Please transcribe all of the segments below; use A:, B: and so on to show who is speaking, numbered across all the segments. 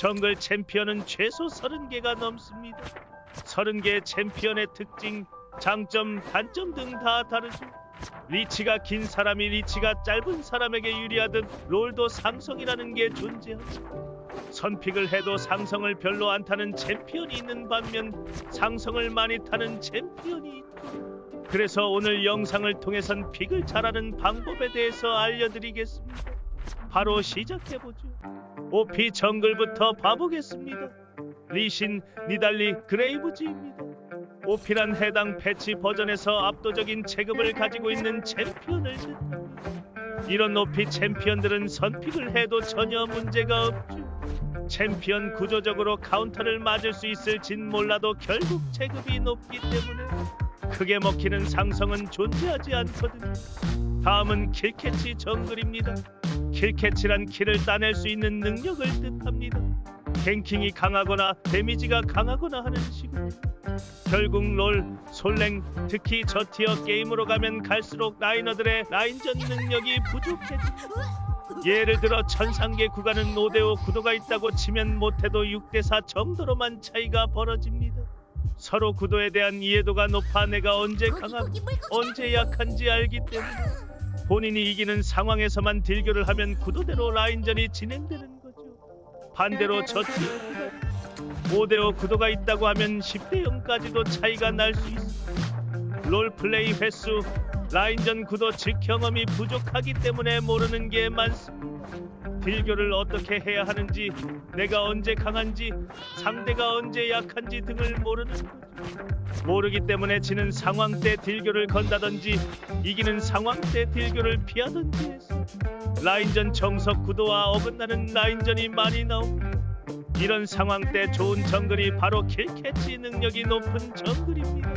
A: 정글 챔피언은 최소 30개가 넘습니다. 30개의 챔피언의 특징, 장점, 단점 등 다 다르죠. 리치가 긴 사람이 리치가 짧은 사람에게 유리하듯 롤도 상성이라는 게 존재하죠. 선픽을 해도 상성을 별로 안 타는 챔피언이 있는 반면 상성을 많이 타는 챔피언이 있죠. 그래서 오늘 영상을 통해선 픽을 잘하는 방법에 대해서 알려드리겠습니다. 바로 시작해보죠. OP 정글부터 봐보겠습니다. 리신, 니달리, 그레이브즈입니다. OP란 해당 패치 버전에서 압도적인 체급을 가지고 있는 챔피언을 뜻합니다. 이런 OP 챔피언들은 선픽을 해도 전혀 문제가 없죠. 챔피언 구조적으로 카운터를 맞을 수 있을진 몰라도 결국 체급이 높기 때문에 크게 먹히는 상성은 존재하지 않거든요. 다음은 킬캐치 정글입니다. 킬캐치란 킬을 따낼 수 있는 능력을 뜻합니다. 갱킹이 강하거나 데미지가 강하거나 하는 식으로 결국 롤, 솔랭, 특히 저티어 게임으로 가면 갈수록 라이너들의 라인전 능력이 부족해집니다. 예를 들어 천상계 구간은 5대5 구도가 있다고 치면 못해도 6대4 정도로만 차이가 벌어집니다. 서로 구도에 대한 이해도가 높아 내가 언제 강하고 언제 약한지 알기 때문에 본인이 이기는 상황에서만 딜교를 하면 구도대로 라인전이 진행되는 거죠. 반대로 구간 5대5 구도가 있다고 하면 10대 0까지도 차이가 날 수 있습니다. 롤플레이 횟수, 라인전 구도 즉 경험이 부족하기 때문에 모르는 게 많습니다. 딜교를 어떻게 해야 하는지, 내가 언제 강한지, 상대가 언제 약한지 등을 모르는. 모르기 때문에 지는 상황 때 딜교를 건다든지 이기는 상황 때 딜교를 피하든지 라인전 정석 구도와 어긋나는 라인전이 많이 나옵니다. 이런 상황 때 좋은 정글이 바로 킬캐치 능력이 높은 정글입니다.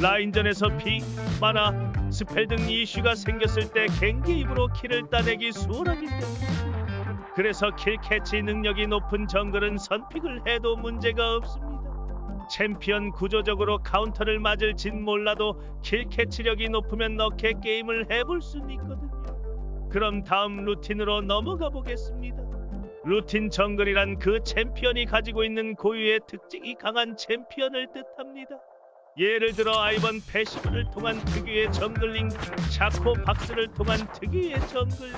A: 라인전에서 피, 마나, 스펠 등 이슈가 생겼을 때 갱기 입으로 킬을 따내기 수월하기 때문에 그래서 킬캐치 능력이 높은 정글은 선픽을 해도 문제가 없습니다. 챔피언 구조적으로 카운터를 맞을진 몰라도 킬캐치력이 높으면 넣게 게임을 해볼 수는 있거든요. 그럼 다음 루틴으로 넘어가 보겠습니다. 루틴 정글이란 그 챔피언이 가지고 있는 고유의 특징이 강한 챔피언을 뜻합니다. 예를 들어 아이번 패시브를 통한 특유의 정글링, 샤코 박스를 통한 특유의 정글링,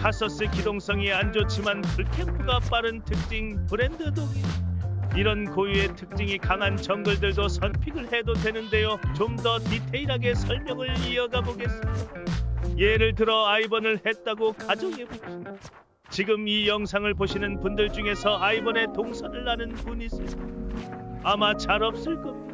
A: 카서스 기동성이 안 좋지만 풀캠프가 빠른 특징 브랜드 동일 이런 고유의 특징이 강한 정글들도 선픽을 해도 되는데요. 좀 더 디테일하게 설명을 이어가 보겠습니다. 예를 들어 아이번을 했다고 가정해 봅시다. 지금 이 영상을 보시는 분들 중에서 아이번에 동선을 아는 분이 겁니다. 아마 잘 없을 겁니다.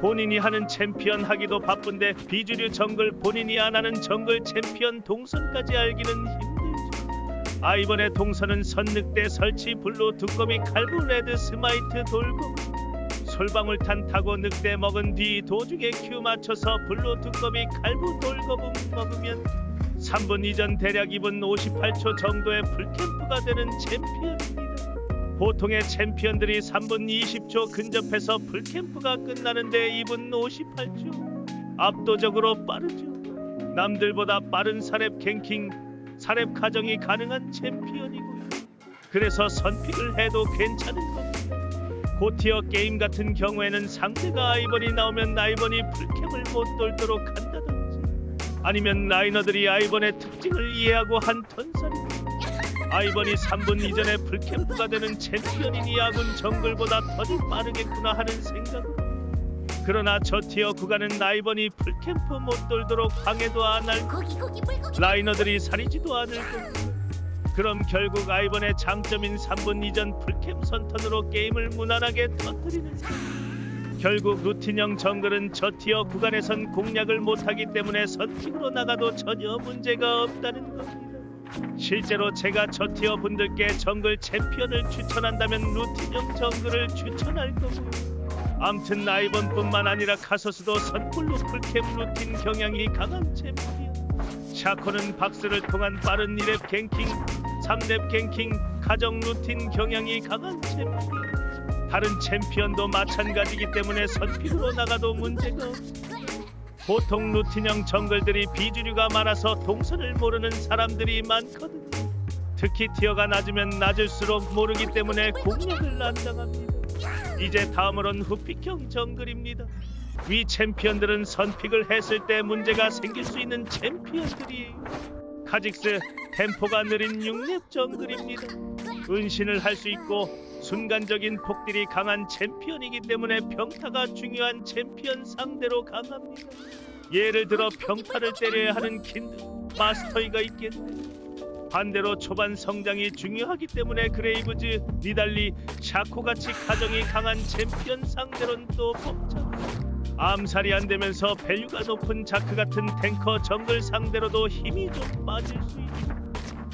A: 본인이 하는 챔피언 하기도 바쁜데 비주류 정글 본인이 안 하는 정글 챔피언 동선까지 알기는 힘들죠. 아 이번의 동선은 선늑대 설치 블루 두꺼비 칼부 레드 스마이트 돌고 솔방울탄 타고 늑대 먹은 뒤 도중에 큐 맞춰서 블루 두꺼비 칼부 돌거북 먹으면 3분 이전 대략 2분 58초 정도의 풀캠프가 되는 챔피언입니다. 보통의 챔피언들이 3분 20초 근접해서 풀캠프가 끝나는데 2분 58초. 압도적으로 빠르죠. 남들보다 빠른 사렙 갱킹, 사렙 가정이 가능한 챔피언이고요. 그래서 선픽을 해도 괜찮은 겁니다. 고티어 게임 같은 경우에는 상대가 아이번이 나오면 아이번이 풀캠을 못 돌도록 한다든지 아니면 라이너들이 아이번의 특징을 이해하고 한 턴살입니다. 아이번이 3분 이전에 풀캠프가 되는 챔피언이니 아군 정글보다 더디 빠르겠구나 하는 생각으로 그러나 저 티어 구간은 아이번이 풀캠프 못 돌도록 방해도 안 할 라이너들이 사리지도 않을 겁니다. 그럼 결국 아이번의 장점인 3분 이전 풀캠 선턴으로 게임을 무난하게 터뜨리는. 결국 루틴형 정글은 저 티어 구간에선 공략을 못하기 때문에 선픽으로 나가도 전혀 문제가 없다는 겁니다. 실제로 제가 저 티어 분들께 정글 챔피언을 추천한다면 루틴형 정글을 추천할 거고요. 암튼 아이번뿐만 아니라 카서스도 선불로 풀캠 루틴 경향이 강한 챔피언. 샤코는 박스를 통한 빠른 2렙 갱킹, 3렙 갱킹, 가정 루틴 경향이 강한 챔피언. 다른 챔피언도 마찬가지기 때문에 선픽으로 나가도 문제가 없습니다. 보통 루틴형 정글들이 비주류가 많아서 동선을 모르는 사람들이 많거든요. 특히 티어가 낮으면 낮을수록 모르기 때문에 공략을 난당합니다. 이제 다음으론 후픽형 정글입니다. 위 챔피언들은 선픽을 했을 때 문제가 생길 수 있는 챔피언들이에요. 카직스 템포가 느린 6렙 정글입니다. 은신을 할 수 있고 순간적인 폭딜이 강한 챔피언이기 때문에 평타가 중요한 챔피언 상대로 강합니다. 예를 들어 평타를 때려야 하는 킨드 마스터이가 있겠네. 반대로 초반 성장이 중요하기 때문에 그레이브즈, 니달리, 샤코같이 가정이 강한 챔피언 상대로는 또 복잡. 암살이 안 되면서 밸류가 높은 자크 같은 탱커 정글 상대로도 힘이 좀 빠질 수 있고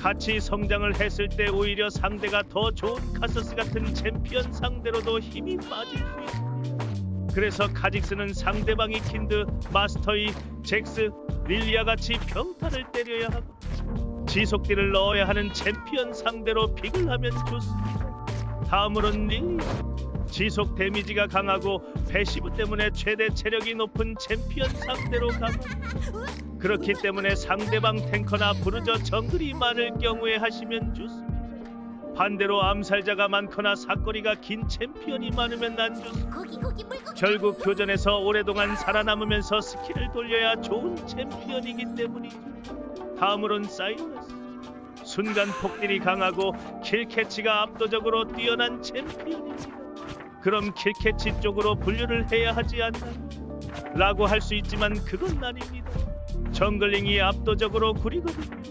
A: 같이 성장을 했을 때 오히려 상대가 더 좋은 카서스 같은 챔피언 상대로도 힘이 빠질 수 있습니다. 그래서 카직스는 상대방이 킨드, 마스터이, 잭스, 릴리아 같이 평타를 때려야 하고 지속딜을 넣어야 하는 챔피언 상대로 픽을 하면 좋습니다. 다음으로는 릴리아. 지속 데미지가 강하고 패시브 때문에 최대 체력이 높은 챔피언 상대로 강합니다. 그렇기 때문에 상대방 탱커나 부르저 정글이 많을 경우에 하시면 좋습니다. 반대로 암살자가 많거나 사거리가 긴 챔피언이 많으면 안 좋습니다. 결국 교전에서 오랫동안 살아남으면서 스킬을 돌려야 좋은 챔피언이기 때문이죠. 다음으론 사이러스. 순간 폭딜이 강하고 킬 캐치가 압도적으로 뛰어난 챔피언입니다. 그럼 킬캐치 쪽으로 분류를 해야 하지 않나? 라고 할 수 있지만 그건 아닙니다. 정글링이 압도적으로 구리거든요.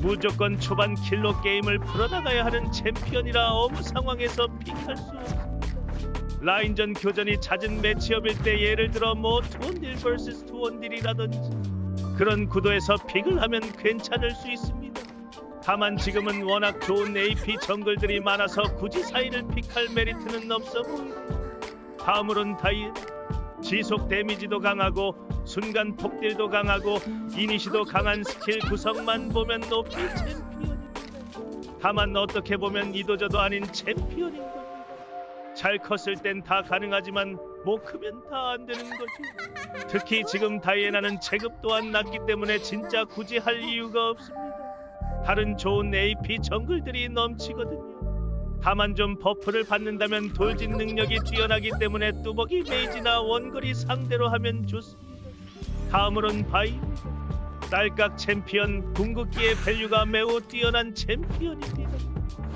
A: 무조건 초반 킬로 게임을 풀어나가야 하는 챔피언이라 어느 상황에서 픽할 수 없습니다. 라인전 교전이 잦은 매치업일 때 예를 들어 뭐 투원딜 vs 투원딜이라든지 그런 구도에서 픽을 하면 괜찮을 수 있습니다. 다만 지금은 워낙 좋은 AP 정글들이 많아서 굳이 사이를 픽할 메리트는 없어 보입니다. 다음으로는 다이앤 지속 데미지도 강하고 순간 폭딜도 강하고 이니시도 강한 스킬 구성만 보면 높이 챔피언입니다. 다만 어떻게 보면 이도저도 아닌 챔피언인 겁니다. 잘 컸을 땐 다 가능하지만 못 크면 다 안 되는 거죠. 특히 지금 다이애나는 체급 또한 낮기 때문에 진짜 굳이 할 이유가 없습니다. 다른 좋은 AP 정글들이 넘치거든요. 다만 좀 버프를 받는다면 돌진 능력이 뛰어나기 때문에 뚜벅이 메이지나 원거리 상대로 하면 좋습니다. 다음으론 바이 딸깍 챔피언 궁극기의 밸류가 매우 뛰어난 챔피언입니다.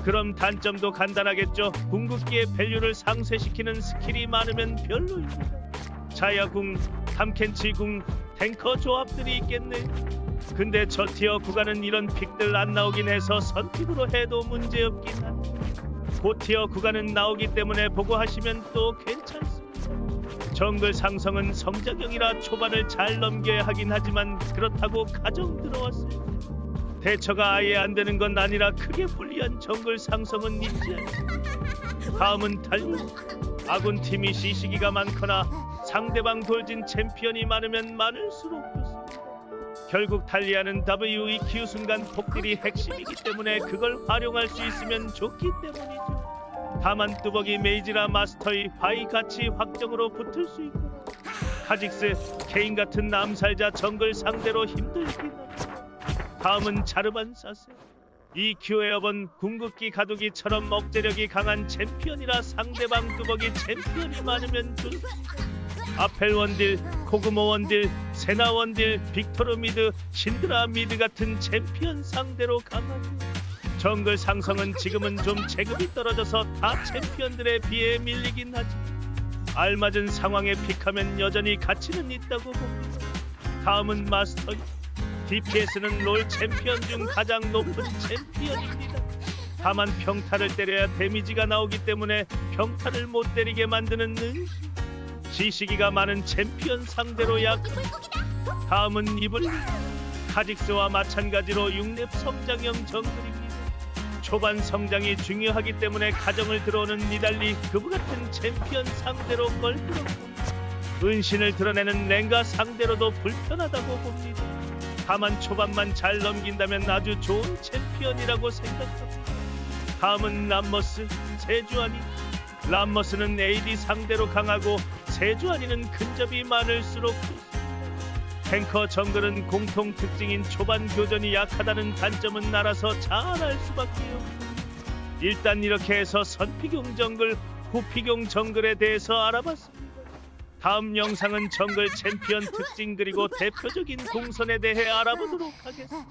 A: 그럼 단점도 간단하겠죠. 궁극기의 밸류를 상쇄시키는 스킬이 많으면 별로입니다. 자야궁, 탐켄치궁, 탱커 조합들이 있겠네. 근데 저 티어 구간은 이런 픽들 안 나오긴 해서 선픽으로 해도 문제없긴 한데 고티어 구간은 나오기 때문에 보고 하시면 또 괜찮습니다. 정글 상성은 성장형이라 초반을 잘 넘겨야 하긴 하지만 그렇다고 가정 들어왔을 때 대처가 아예 안 되는 건 아니라 크게 불리한 정글 상성은 있지 않습니다. 다음은 달리 아군 팀이 시시기가 많거나 상대방 돌진 챔피언이 많으면 많을수록. 결국 탈리아는 WEQ 순간 폭딜이 핵심이기 때문에 그걸 활용할 수 있으면 좋기 때문이죠. 다만 뚜벅이 메이지라 마스터의 바이 같이 확정으로 붙을 수 있고 카직스, 케인 같은 암살자 정글 상대로 힘들긴 합니다. 다음은 자르반 사세. 이 큐에어번 궁극기 가두기처럼 억제력이 강한 챔피언이라 상대방 뚜벅이 챔피언이 많으면 좋습니다. 아펠 원딜, 코그모 원딜, 세나 원딜, 빅토르 미드, 신드라 미드 같은 챔피언 상대로 강하고 정글 상성은 지금은 좀 체급이 떨어져서 다 챔피언들에 비해 밀리긴 하지만 알맞은 상황에 픽하면 여전히 가치는 있다고 봅니다. 다음은 마스터 DPS는 롤 챔피언 중 가장 높은 챔피언입니다. 다만 평타를 때려야 데미지가 나오기 때문에 평타를 못 때리게 만드는 능 지식이가 많은 챔피언 상대로 약 다음은 이블린 카직스와 마찬가지로 6렙 성장형 정글입니다. 초반 성장이 중요하기 때문에 가정을 들어오는 니달리 그부 같은 챔피언 상대로 걸들었고 은신을 드러내는 랭가 상대로도 불편하다고 봅니다. 다만 초반만 잘 넘긴다면 아주 좋은 챔피언이라고 생각합니다. 다음은 람머스 세주아니 람머스는 AD 상대로 강하고 세주아니는 근접이 많을수록 좋습니다. 탱커 정글은 공통 특징인 초반 교전이 약하다는 단점은 알아서 잘 알 수밖에 없습니다. 일단 이렇게 해서 선피경 정글, 후피경 정글에 대해서 알아봤습니다. 다음 영상은 정글 챔피언 특징 그리고 대표적인 동선에 대해 알아보도록 하겠습니다.